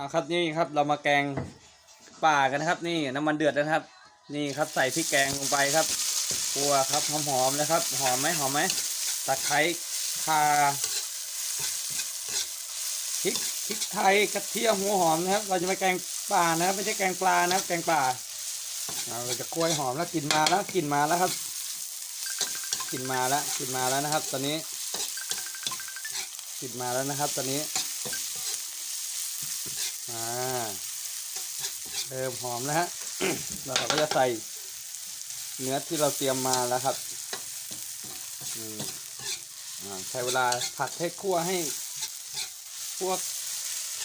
อ่าครับนี่ครับเรามาแกงป่ากันนะครับ นี่น้ำมันเดือดแล้วนะครับ นี่ครับใส่พริกแกงลงไปครับกัวครับหอมๆนะครับ หอมไหมหอมไหมตะไคร้ข่าพริกพริกไทยกระเทียมหัวหอมนะครับ เราจะมาแกงป่านะครับไม่ใช่แกงปลานะครับ แกงป่าเราจะกล้วยหอมแล้วกลิ่นมาแล้วกลิ่นมาแล้วครับกลิ่นมาแล้วกลิ่นมาแล้วนะครับ ตอนนี้กลิ่นมาแล้วนะครับ ตอนนี้ อ่าเริ่มหอมแล้วฮะเราก็จะใส่เนื้อที่เราเตรียมมาแล้วครับอ่าใช้เวลาผัดให้คั่วให้ พวก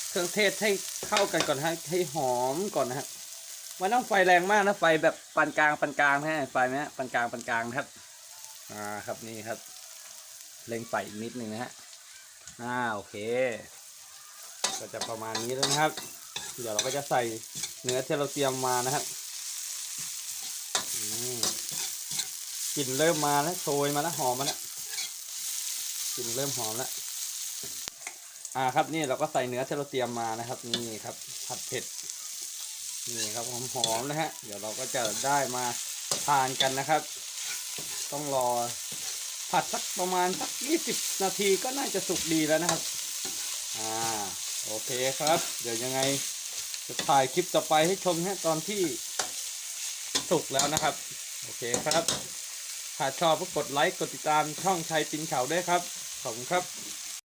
เครื่องเทศให้เข้ากันก่อนฮะให้หอมก่อนนะฮะมันต้องไฟแรงมากนะไฟแบบปานกลางปานกลางนะฮะไฟไหมฮะปานกลางปานกลางครับ อ่าครับนี่ครับ เล็งไฟอีกนิดหนึ่งนะฮะอ่าโอเค ก็จะประมาณนี้แล้วนะครับ เดี๋ยวเราก็จะใส่เนื้อที่เราเตรียมมานะครับอืมกลิ่นเริ่มมาแล้วโชยมาแล้วหอมมาแล้วกลิ่นเริ่มหอมแล้วอ่าครับนี่เราก็ใส่เนื้อที่เราเตรียมมานะครับ นี่ครับผัดเผ็ดนี่ครับหอมหอมๆนะฮะเดี๋ยวเราก็จะได้มาทานกันนะครับ ต้องรอผัดสักประมาณสักยี่สิบนาทีก็น่าจะสุกดีแล้วนะครับ อ่า โอเคครับ เดี๋ยวยังไงจะถ่ายคลิปต่อไปให้ชมฮะตอนที่สุกแล้วนะครับ โอเคครับถ้าชอบก็กดไลค์กดติดตามช่องชัยปินเขาด้วยครับ ขอบคุณครับ